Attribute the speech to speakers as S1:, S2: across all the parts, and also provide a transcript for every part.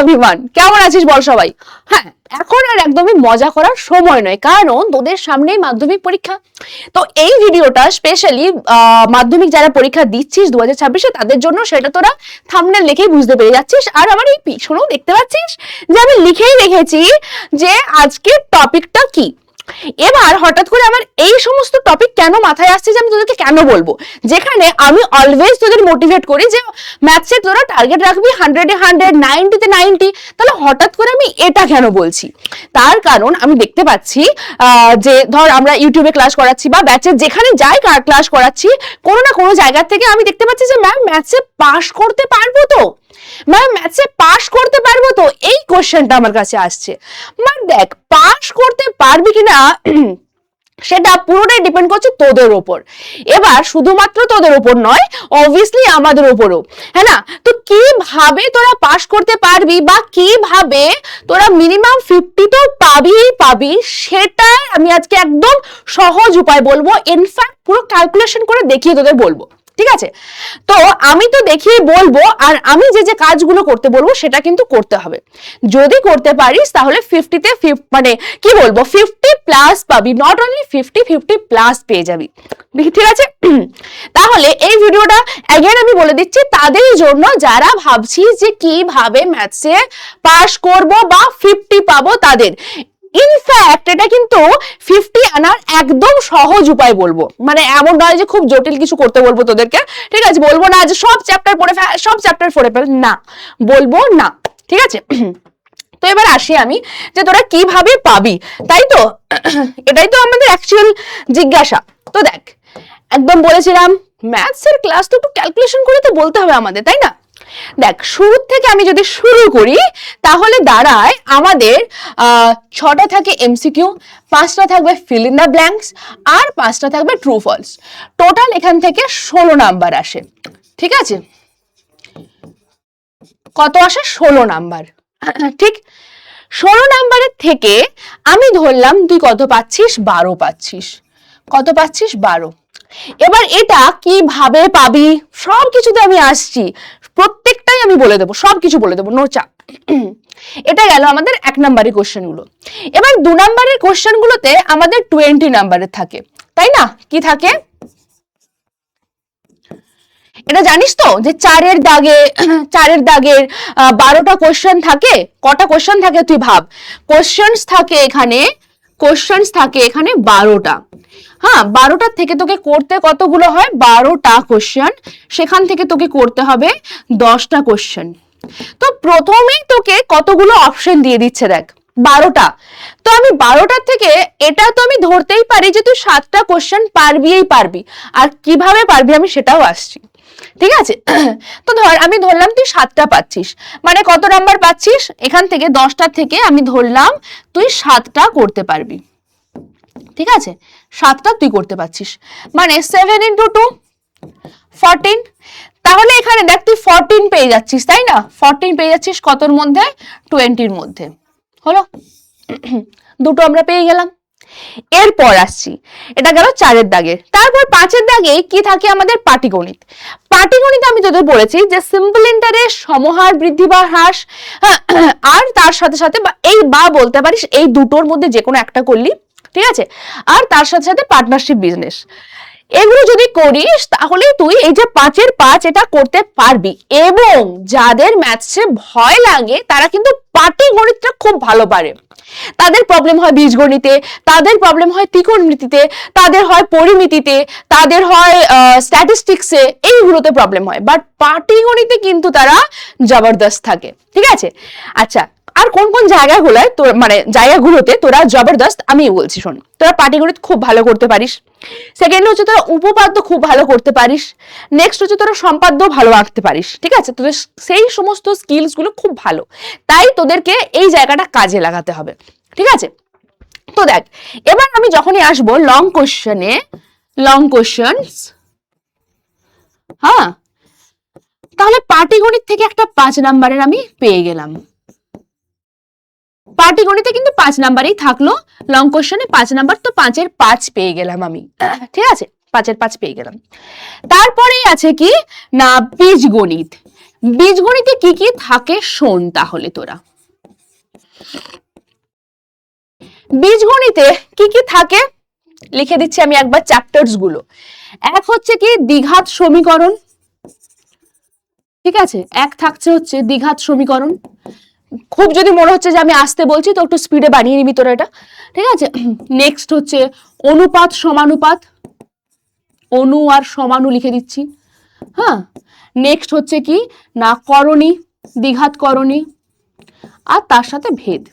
S1: Everyone কেমন আছিস বল সবাই? হ্যাঁ এখন আর একদমই মজা করার সময় নয়, কারণ তোদের সামনেই মাধ্যমিক পরীক্ষা। তো এই ভিডিওটা স্পেশালি মাধ্যমিক যারা পরীক্ষা দিচ্ছিস দু হাজার ছাব্বিশে, তাদের জন্য সেটা তোরা থামনেল লিখেই বুঝতে পেরে যাচ্ছিস। আর আমার এই পিছনেও দেখতে পাচ্ছিস যে আমি লিখেই রেখেছি যে আজকের টপিকটা কি। এবার হঠাৎ করে আমার এই সমস্ত টপিক কেন মাথায় আসছে যে আমি তোদেরকে কেন বলব? যেখানে আমি অলওয়েজ তোদের মোটিভেট করি যে ম্যাথসে তোরা টার্গেট রাখবি হান্ড্রেডে হান্ড্রেড নাইনটিতে নাইনটি তাহলে হঠাৎ করে আমি এটা কেন বলছি? তার কারণ আমি দেখতে পাচ্ছি যে ধর আমরা ইউটিউবে ক্লাস করাচ্ছি বা ব্যাচে যেখানে যাই ক্লাস করাচ্ছি, কোনো না কোনো জায়গা থেকে আমি দেখতে পাচ্ছি যে ম্যাম ম্যাথসে পাশ করতে পারব তো। ম্যাম ম্যাথসে পাশ করতে পারব তো? এই কোশ্চেনটা আমার কাছে আসছে। ম্যাম দেখ পাশ করতে পারবি কিনা, সেটা পুরোটাই ডিপেন্ড করছে তোদের ওপর। এবার, শুধুমাত্র তোদের ওপর নয় অবভিয়াসলি আমাদের ওপরও। হ্যাঁ না? তো কীভাবে তোরা পাশ করতে পারবি বা কীভাবে তোরা মিনিমাম ফিফটি তো পাবি পাবি সেটা আমি আজকে একদম সহজ উপায় বলব। ইনফ্যাক্ট পুরো ক্যালকুলেশন করে দেখিয়ে তোদের বলব। ঠিক আছে? তো আমি তো দেখিয়ে বলব আর আমি যে যে কাজগুলো করতে বলব সেটা কিন্তু করতে হবে। যদি করতে পারিস তাহলে ফিফটিতে মানে কি বলব? ফিফটি প্লাস পাবি। Not only fifty fifty plus পেয়ে যাবি। ঠিক আছে? তাহলে এই ভিডিওটা অ্যাগেন আমি বলে দিচ্ছি, তাদের জন্য যারা ভাবছি যে কীভাবে ম্যাথসে পাস করব বা ফিফটি পাবো তাদের ইনফ্যাক্ট এটা কিন্তু ফিফটি আনার একদম সহজ উপায় বলব। মানে এমন নয় যে খুব জটিল কিছু করতে বলব তোদেরকে। ঠিক আছে, বলব না যে সব চ্যাপ্টার পড়ে সব চ্যাপ্টার পড়ে ফেল না, বলব না। ঠিক আছে? তো এবার আসি আমি যে তোরা কীভাবে পাবি, তাই তো? এটাই তো আমাদের অ্যাকচুয়াল জিজ্ঞাসা। তো দেখ, একদম বলেছিলাম ম্যাথসের ক্লাস তো একটু ক্যালকুলেশন করে তো বলতে হবে আমাদের, তাই না? দেখ শুরু থেকে আমি যদি শুরু করি, তাহলে দাঁড়ায় আমাদের ছটা থাকে এমসিকিউ পাঁচটা থাকবে ফিল ইন দ্য ব্ল্যাঙ্কস আর পাঁচটা থাকবে ট্রু ফলস টোটাল এখান থেকে ষোলো নাম্বার আসে। ঠিক আছে? কত আসে? ষোলো নাম্বার। ঠিক? ষোলো নাম্বারের থেকে আমি ধরলাম, তুই কত পাচ্ছিস? বারো পাচ্ছিস। কত পাচ্ছিস? বারো। এবার এটা কীভাবে পাবি? সব কিছুতে আমি আসছি। প্রত্যেকটাই আমি বলে দেবো সব কিছু বলে দেবো নো চাপ এটা গেল আমাদের এক নাম্বারের কোশ্চেনগুলো এবার দু নাম্বারের কোশ্চেন গুলোতে আমাদের টোয়েন্টি নাম্বারের থাকে। তাই না? কি থাকে? এটা জানিস তো? যে চারের দাগে, চারের দাগের বারোটা কোশ্চেন থাকে, কটা কোশ্চেন থাকে তুই ভাব। কোশ্চেন্স থাকে এখানে, কোশ্চেন্স থাকে এখানে বারোটা। হ্যাঁ বারোটার থেকে তোকে করতে কতগুলো হয়? বারোটা কোশ্চেন সেখান থেকে তোকে করতে হবে দশটা কোশ্চেন তো প্রথমেই তোকে কতগুলো অপশন দিয়ে দিচ্ছে দেখ, বারোটা। তো আমি বারোটার থেকে, এটা তো আমি ধরতেই পারি যে তুই সাতটা কোশ্চেন পারবিই পারবি। আর কীভাবে পারবি আমি সেটাও আসছি। ঠিক আছে? তো ধর, আমি ধরলাম তুই সাতটা পাচ্ছিস। মানে কত নাম্বার পাচ্ছিস? এখান থেকে দশটার থেকে আমি ধরলাম তুই সাতটা করতে পারবি। ঠিক আছে? সাতটা তুই করতে পারছিস। মানে সেভেন ইন্টু টু ফরটিন তাহলে এখানে দেখ তুই ফরটিন পেয়ে যাচ্ছিস তাই না? ফরটিন পেয়ে যাচ্ছিস কতর মধ্যে? টোয়েন্টির মধ্যে। হলো? দুটো আমরা পেয়ে গেলাম। এরপর আসছি। এটা গেল চারের দাগে। তারপর পাঁচের দাগে কি থাকে আমাদের? পাটিগণিত। পাটিগণিত আমি তোদের বলেছি যে সিম্পল ইন্টারেস্ট সমহার বৃদ্ধি বা হ্রাস হ্যাঁ, আর তার সাথে সাথে বা এই বা বলতে পারিস এই দুটোর মধ্যে যে কোনো একটা করলি ঠিক আছে? আর তার সাথে সাথে পার্টনারশিপ বিজনেস এগুলো যদি করিস তাহলে তুই এই যে পাঁচের পাঁচ এটা করতে পারবি। এবং যাদের ম্যাথসে ভয় লাগে, তারা কিন্তু পাটিগণিতটা খুব ভালো পারে। তাদের প্রবলেম হয় বীজগণিতে, তাদের প্রবলেম হয় ত্রিকোণমিতিতে, তাদের হয় পরিমিতিতে, তাদের হয় স্ট্যাটিস্টিক্সে এইগুলোতে প্রবলেম হয়। বাট পাটিগণিতে কিন্তু তারা জবরদস্ত থাকে। ঠিক আছে? আচ্ছা আর কোন কোন জায়গাগুলোয় তোর মানে জায়গাগুলোতে তোরা জবরদস্ত আমি বলছি, শোন। তোরা পাটিগণিত খুব ভালো করতে পারিস। সেকেন্ড হচ্ছে তোরা উপপাদ্য খুব ভালো করতে পারিস। নেক্সট হচ্ছে তোরা সম্পাদ্য ভালো আঁকতে পারিস, ঠিক আছে? তোদের সেই সমস্ত স্কিলসগুলো খুব ভালো। তাই তোদেরকে এই জায়গাটা কাজে লাগাতে হবে, ঠিক আছে? তো দেখ, এবার আমি যখনই আসব লং কোশ্চেনে লং কোশ্চেনস হ্যাঁ? তাহলে পাটিগণিত থেকে একটা পাঁচ নাম্বারের আমি পেয়ে গেলাম। পাটিগণিতে কিন্তু পাঁচ নাম্বারই থাকল। লং কোশ্চেনে পাঁচ নাম্বার তো পাঁচের পাঁচ পেয়ে গেলাম আমি। ঠিক আছে? পাঁচের পাঁচ পেয়ে গেলাম। তারপরেই আছে কি? না, বীজগণিত। বীজগণিতে কি কি থাকে শোন তাহলে তোরা। বীজগণিতে কি কি থাকে? লিখে দিচ্ছি আমি একবার চ্যাপ্টার্সগুলো। এক হচ্ছে কি? দ্বিঘাত সমীকরণ। ঠিক আছে? এক থাকছে হচ্ছে দ্বিঘাত সমীকরণ। খুব যদি মনে হচ্ছে যে আমি আসতে বলছি, তো একটু স্পিডে বানিয়ে নিবি তোরা এটা। ঠিক আছে? নেক্সট হচ্ছে অনুপাত সমানুপাত। অনু আর সমানু লিখে দিচ্ছি। হ্যাঁ? নেক্সট হচ্ছে কি? না করণী দ্বিঘাত করণী আর তার সাথে ভেদ।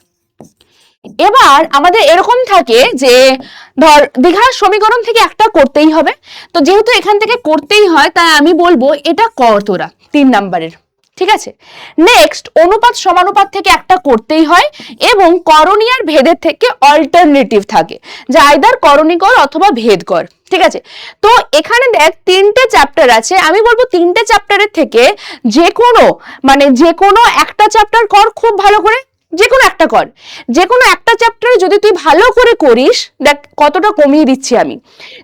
S1: এবার আমাদের এরকম থাকে যে, ধর, দীঘার সমীকরণ থেকে একটা করতেই হবে। তো যেহেতু এখান থেকে করতেই হয়, তাই আমি বলব এটা কর তোরা, তিন নাম্বারের। ঠিক আছে? নেক্সট অনুপাত সমানুপাত থেকে একটা করতেই হয় এবং করণীয় ভেদের থেকে অল্টারনেটিভ থাকে, যে আইদার করণী কর অথবা ভেদ কর ঠিক আছে? তো এখানে দেখ, তিনটে চ্যাপ্টার আছে। আমি বলব তিনটে চ্যাপ্টারের থেকে যে কোনো মানে যে কোনো একটা চ্যাপ্টার কর খুব ভালো করে। যে কোনো একটা কর। যে কোনো একটা চ্যাপ্টারে যদি তুই ভালো করে করিস, দেখ কতটা কমিয়ে দিচ্ছি আমি।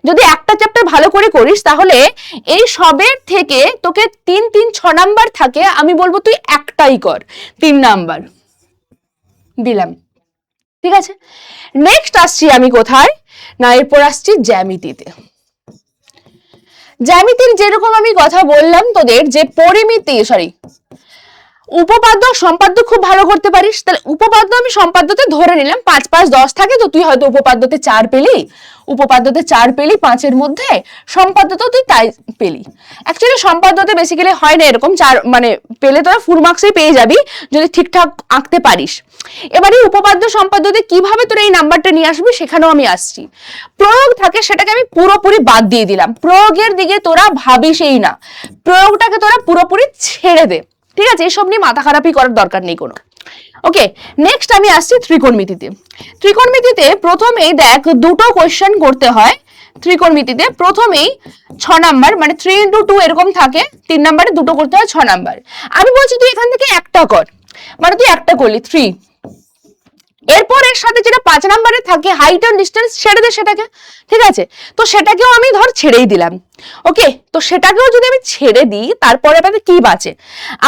S1: যদি একটা চ্যাপ্টার ভালো করে করিস, তাহলে এই সবের থেকে তোকে তিন তিন, ছ নাম্বার থাকে, আমি বলব তুই একটাই কর, তিন নাম্বার। দিলাম। ঠিক আছে? নেক্সট আসছি আমি কোথায়? না, এরপর আসছি জ্যামিতিতে। জ্যামিতির যেরকম আমি কথা বললাম, তোদের যে পরিমিতি সরি উপপাদ্য সম্পাদ্য খুব ভালো করতে পারিস। তাহলে উপপাদ্য আমি সম্পাদ্যতে ধরে নিলাম, পাঁচ পাঁচ দশ থাকে তো তুই হয়তো উপপাদ্যতে চার পেলি, উপপাদ্যতে চার পেলি, পাঁচের মধ্যে সম্পাদ্যতেও তুই তাই পেলি। অ্যাকচুয়ালি সম্পাদ্যতে বেসিক্যালি হয় না এরকম, চার মানে পেলে তোরা ফুল মার্কসই পেয়ে যাবি, যদি ঠিকঠাক আঁকতে পারিস। এবারে উপপাদ্য সম্পাদ্যতে কীভাবে তোরা এই নাম্বারটা নিয়ে আসবি সেখানেও আমি আসছি। প্রয়োগ থাকে সেটাকে আমি পুরোপুরি বাদ দিয়ে দিলাম। প্রয়োগের দিকে তোরা ভাবিসই না। প্রয়োগটাকে তোরা পুরোপুরি ছেড়ে দে। ঠিক আছে? এসব নিয়ে মাথা খারাপই করার দরকার নেই কোনো। ওকে নেক্সট আমি আসছি ত্রিকোণমিতিতে। ত্রিকোণমিতিতে প্রথমেই দেখ দুটো কোয়েশ্চেন করতে হয়। ত্রিকোণমিতিতে প্রথমেই ছ নাম্বার মানে থ্রি ইন্টু টু এরকম থাকে, তিন নাম্বারে দুটো করতে হয়, ছ নাম্বার আমি বলছি তুই এখান থেকে একটা কর। মানে তুই একটা করলি থ্রি এরপর এর সাথে যেটা পাঁচ নাম্বারে থাকে হাইট অ্যান্ড ডিস্টেন্স ছেড়ে দে সেটাকে, ঠিক আছে? তো সেটাকেও আমি ধর ছেড়েই দিলাম। ওকে তো সেটাকেও যদি আমি ছেড়ে দিই, তারপরে আমাদের কি বাঁচে?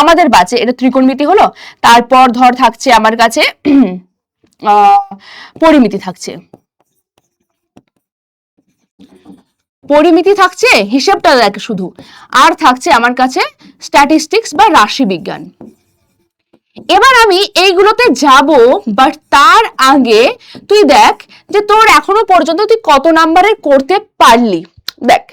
S1: আমাদের বাঁচে, এটা ত্রিকোণমিতি হলো, তারপর ধর থাকছে আমার কাছে পরিমিতি থাকছে। পরিমিতি থাকছে, হিসেবটা দেখ শুধু। আর থাকছে আমার কাছে স্ট্যাটিস্টিক্স বা রাশি বিজ্ঞান। এবার আমি এইগুলোতে যাব বাট তার আগে তুই দেখ যে তোর এখনও পর্যন্ত তুই কত নাম্বারের করতে পারলি। দেখ,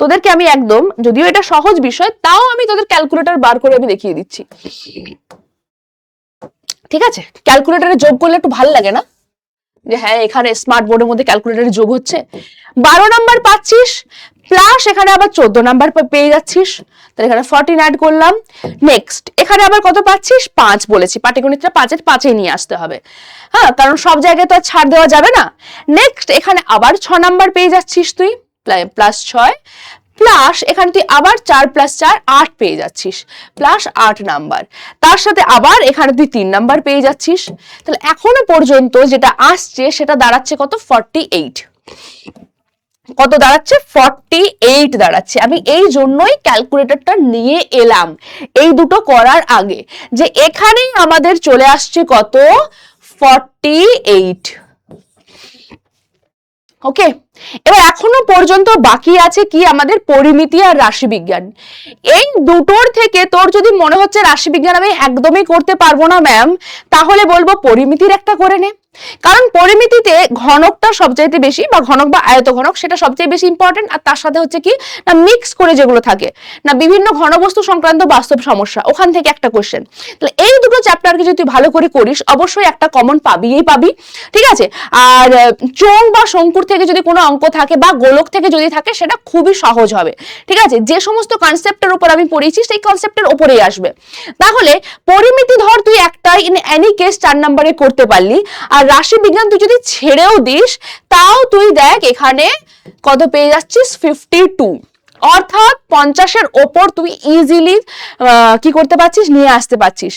S1: তোদেরকে আমি একদম, যদিও এটা সহজ বিষয়, তাও আমি তোদের ক্যালকুলেটর বার করে আমি দেখিয়ে দিচ্ছি। ঠিক আছে? ক্যালকুলেটরে যোগ করলে একটু ভালো লাগে না? যে হ্যাঁ এখানে স্মার্ট বোর্ডের মধ্যে ক্যালকুলেটরে যোগ হচ্ছে। বারো নাম্বার পাচ্ছিস প্লাস এখানে আবার চোদ্দ নাম্বার পেয়ে যাচ্ছিস। তাহলে এখানে ফর্টিন অ্যাড করলাম। নেক্সট এখানে আবার কত পাচ্ছিস? পাঁচ বলেছি। পাটিগণিতটা পাঁচের পাঁচেই নিয়ে আসতে হবে। হ্যাঁ কারণ সব জায়গায় তো আর ছাড় দেওয়া যাবে না। নেক্সট এখানে আবার ছ নাম্বার পেয়ে যাচ্ছিস তুই প্লাস ছয়। প্লাস এখানে তুই আবার চার প্লাস চার, আট পেয়ে যাচ্ছিস। প্লাস আট নাম্বার তার সাথে আবার এখানে তুই তিন নাম্বার পেয়ে যাচ্ছিস। তাহলে এখনও পর্যন্ত যেটা আসছে, সেটা দাঁড়াচ্ছে কত? ফর্টি এইট কত দাঁড়াচ্ছে? ফর্টি এইট দাঁড়াচ্ছে। আমি এই জন্যই ক্যালকুলেটরটা নিয়ে এলাম এই দুটো করার আগে যে এখানেই আমাদের চলে আসছে কত? ফর্টি এইট ওকে এবার এখনও পর্যন্ত বাকি আছে কি আমাদের পরিমিতি আর রাশি বিজ্ঞান এই দুটোর থেকে তোর যদি মনে হচ্ছে রাশি বিজ্ঞান আমি একদমই করতে পারব না ম্যাম তাহলে বলব পরিমিতির একটা করে নে। কারণ পরিমিতিতে ঘনকটা সবচাইতে বেশি বা ঘনক বা আয়ত ঘনক সেটা সবচেয়ে বেশি ইম্পর্টেন্ট আর তার সাথে হচ্ছে কি, না মিক্স করে যেগুলো থাকে, না বিভিন্ন ঘনবস্তু সংক্রান্ত বাস্তব সমস্যা, ওখান থেকে একটা কোশ্চেন তাহলে এই দুটো চ্যাপ্টারকে যদি তুই ভালো করে করিস, অবশ্যই একটা কমন পাবিই পাবি, ঠিক আছে? আর চোং বা শঙ্কুর থেকে যদি কোনো অঙ্ক থাকে বা গোলক থেকে যদি থাকে, সেটা খুবই সহজ হবে, ঠিক আছে? যে সমস্ত কনসেপ্টের উপর আমি পড়েছি, সেই কনসেপ্টের উপরেই আসবে। তাহলে, পরিমিতি ধর তুই একটাই ইন এনি কেস চার নম্বরে করতে পারলি, আর রাশি বিজ্ঞান তুই যদি ছেড়েও দিস, তাও তুই দেখ এখানে কত পেয়ে যাচ্ছিস? ফিফটি টু অর্থাৎ পঞ্চাশের ওপর তুই ইজিলি কি করতে পারছিস? নিয়ে আসতে পারছিস।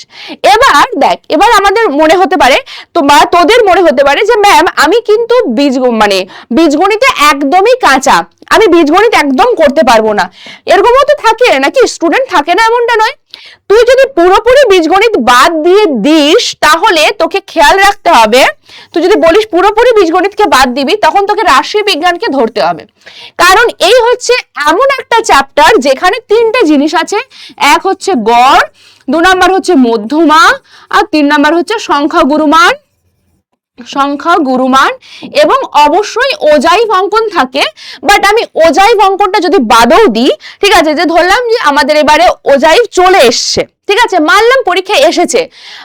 S1: এবার দেখ, এবার আমাদের মনে হতে পারে, তো বা তোদের মনে হতে পারে যে ম্যাম আমি কিন্তু বীজ মানে বীজগণিতে একদমই কাঁচা। আমি বীজগণিত একদম করতে পারব না। এরকমও তো থাকে নাকি? স্টুডেন্ট থাকে না এমনটা নয়। তুই যদি পুরোপুরি বীজগণিত বাদ দিয়ে দিস, তাহলে তোকে খেয়াল রাখতে হবে। তুই যদি বলিস পুরোপুরি বীজগণিতকে বাদ দিবি, তখন তোকে রাশি বিজ্ঞানকে ধরতে হবে। কারণ এই হচ্ছে এমন একটা চ্যাপ্টার যেখানে তিনটে জিনিস আছে। এক হচ্ছে গড়, দু নাম্বার হচ্ছে মধ্যমা, আর তিন নাম্বার হচ্ছে সংখ্যা গুরুমান সংখ্যা, গুরুমান এবং অবশ্যই ওজাই অঙ্কন থাকে। বাট আমি ওজাই অঙ্কনটা যদি বাদও দিই, ঠিক আছে, যে ধরলাম যে আমাদের এবারে ওজাই চলে এসছে। ঠিক আছে মানলাম পরীক্ষায় এসেছে।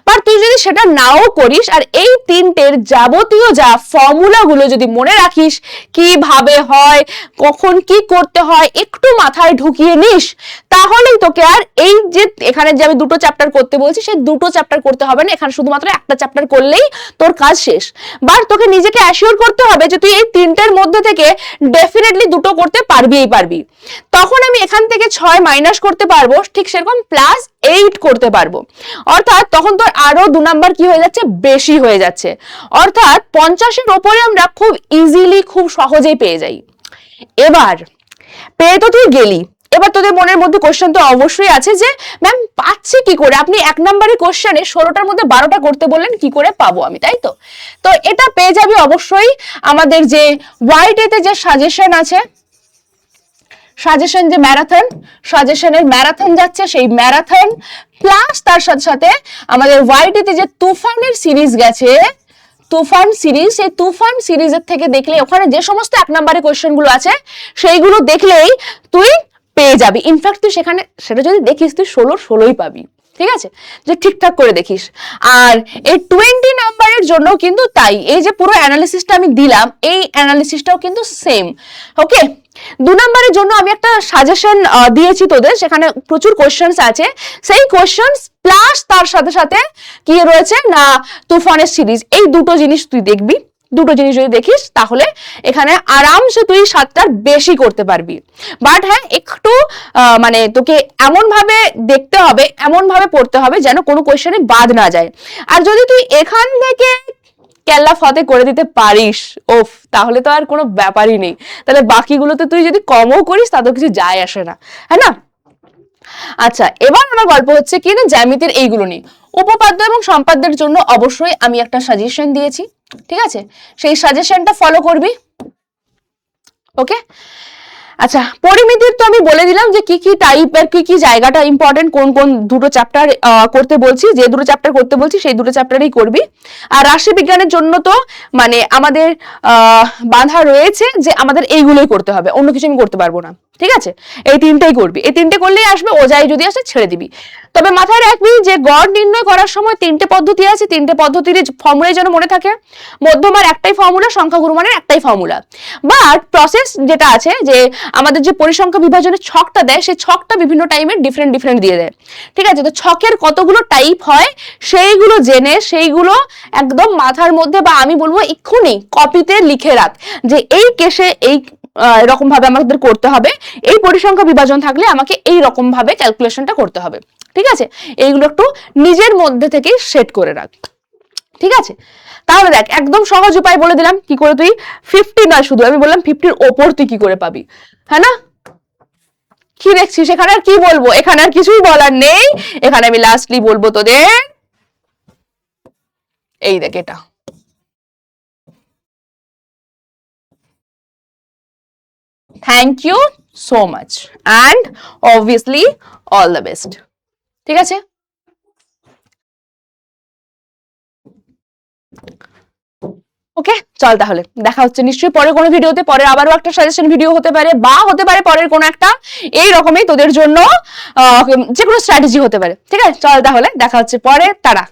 S1: বাট তুই যদি সেটা নাও করিস, আর এই তিনটের যাবতীয় যা ফর্মুলাগুলো যদি মনে রাখিস, কীভাবে হয়, কখন কি করতে হয়, একটু মাথায় ঢুকিয়ে নিস, তাহলেই তোকে আর এই যে এখানে যে আমি দুটো চ্যাপ্টার করতে বলছি, সেই দুটো চ্যাপ্টার করতে হবে না। এখানে শুধুমাত্র একটা চ্যাপ্টার করলেই তোর কাজ শেষ। বাট তোকে নিজেকে অ্যাসিওর করতে হবে যে তুই এই তিনটের মধ্যে থেকে ডেফিনেটলি দুটো করতে পারবিই পারবি। তখন আমি এখান থেকে ছয় মাইনাস করতে পারব, ঠিক সেরকম প্লাস এইট করতে পারব। অর্থাৎ তখন তোর আরও দু নাম্বার কি হয়ে যাচ্ছে? বেশি হয়ে যাচ্ছে। অর্থাৎ পঞ্চাশের ওপরে আমরা খুব ইজিলি খুব সহজেই পেয়ে যাই। এবার, পেয়ে তো তুই গেলি। এবার তোদের মনের মধ্যে কোশ্চেন তো অবশ্যই আছে যে ম্যাম পাচ্ছি কি করে? আপনি এক নম্বরের কোশ্চেনে ষোলোটার মধ্যে বারোটা করতে বললেন, কি করে পাবো আমি, তাই তো? তো এটা পেয়ে যাবি অবশ্যই আমাদের যে হোয়াইট এতে যে সাজেশন আছে সাজেশন যে ম্যারাথন সাজেশনের ম্যারাথন যাচ্ছে, সেই ম্যারাথন প্লাস তার সাথে সাথে আমাদের ওয়াইটিতে যে তুফানের সিরিজ গেছে, তুফান সিরিজ সেই তুফান সিরিজের থেকে দেখলে, ওখানে যে সমস্ত এক নম্বরে কোয়েশ্চেনগুলো আছে, সেইগুলো দেখলেই তুই পেয়ে যাবি। ইনফ্যাক্ট তুই সেখানে, সেটা যদি দেখিস, তুই ষোলো, ষোলোই পাবি। ঠিক আছে? যে ঠিকঠাক করে দেখিস। আর এই টোয়েন্টি নাম্বারের জন্য কিন্তু তাই। এই যে পুরো অ্যানালিসিসটা আমি দিলাম, এই অ্যানালিসিসটাও কিন্তু সেম ওকে দু নম্বরের জন্য আমি একটা সাজেশন দিয়েছি তোদের, সেখানে প্রচুর কোয়েশ্চেন্স আছে। সেই কোয়েশ্চেন্স প্লাস তার সাথে সাথে কি রয়েছে না তুফানের সিরিজ। এই দুটো জিনিস তুই দেখবি। দুটো জিনিস যদি দেখিস, তাহলে এখানে আরামসে তুই সাতটার বেশি করতে পারবি। বাট হ্যাঁ একটু মানে তোকে এমন ভাবে দেখতে হবে এমন ভাবে পড়তে হবে যেন কোনো কোয়েশ্চেনে বাদ না যায়। আর যদি তুই এখান থেকে কেল্লা ফতে করে দিতে পারিস, ওফ, তাহলে তো আর কোনো ব্যাপারই নেই। তাহলে বাকিগুলোতে তুই যদি কমও করিস, তাতেও কিছু যায় আসে না হ্যাঁ না? আচ্ছা এবার আমার গল্প হচ্ছে কি না, জ্যামিতির এইগুলো নিয়ে। উপপাদ্য এবং সম্পাদ্যের জন্য অবশ্যই আমি একটা সাজেশন দিয়েছি, ঠিক আছে? সেই সাজেশনটা ফলো করবি ওকে আচ্ছা পরিমিতির তো আমি বলে দিলাম যে কি কি টাইপের কি কি জায়গাটা ইম্পর্টেন্ট কোন কোন দুটো চ্যাপ্টার করতে বলছি, যে দুটো চ্যাপ্টার করতে বলছি, সেই দুটো চ্যাপ্টারই করবি। আর রাশি বিজ্ঞানের জন্য তো মানে আমাদের বাধা রয়েছে যে আমাদের এইগুলোই করতে হবে, অন্য কিছু আমি করতে পারব না। ঠিক আছে? এই তিনটেই করবি। এই তিনটে করলেই আসবে, ও যাই যদি আসে ছেড়ে দিবি। তবে মাথায় রাখবি যে গড় নির্ণয় করার সময় তিনটে পদ্ধতি আছে। তিনটে পদ্ধতির ফর্মুলাই যেন মনে থাকে। মধ্যমার একটাই ফর্মুলা সংখ্যা গুরুমানের একটাই ফর্মুলা বাট প্রসেস যেটা আছে যে আমাদের যে পরিসংখ্যা বিভাজনের ছকটা দেয়, সেই ছকটা বিভিন্ন টাইমের ডিফারেন্ট ডিফারেন্ট দিয়ে দেয়। ঠিক আছে? তো ছকের কতগুলো টাইপ হয়, সেইগুলো জেনে, সেইগুলো একদম মাথার মধ্যে বা আমি বলব এক্ষুনি কপিতে লিখে রাখ। যে এই কেসে এই এরকম ভাবে আমাদের করতে হবে। এই পরিসংখ্যা বিভাজন থাকলে আমাকে এই রকম ভাবে ক্যালকুলেশনটা করতে হবে। ঠিক আছে? এইগুলো একটু নিজের মধ্যে থেকেই সেট করে রাখ। ঠিক আছে? তাহলে দেখ, একদম সহজ উপায় বলে দিলাম। কি করে তুই? ফিফটি নয় শুধু। আমি বললাম ফিফটির ওপর তুই কি করে পাবি? হ্যাঁ না? কি দেখছিস? এখানে আর কি বলব? এখানে আর কিছুই বলার নেই। এখানে আমি লাস্টলি বলব তোদের। এই দেখ, এটা। Thank you so much and obviously all the best ঠিক আছে? ওকে চল তাহলে। দেখা হচ্ছে নিশ্চয়ই পরে কোনো ভিডিওতে পরে আবারও একটা সাজেশন ভিডিও হতে পারে বা হতে পারে পরের কোনো একটা এই রকমই তোদের জন্য যে কোনো স্ট্র্যাটেজি হতে পারে। ঠিক আছে? চল তাহলে, দেখা হচ্ছে পরে। তারা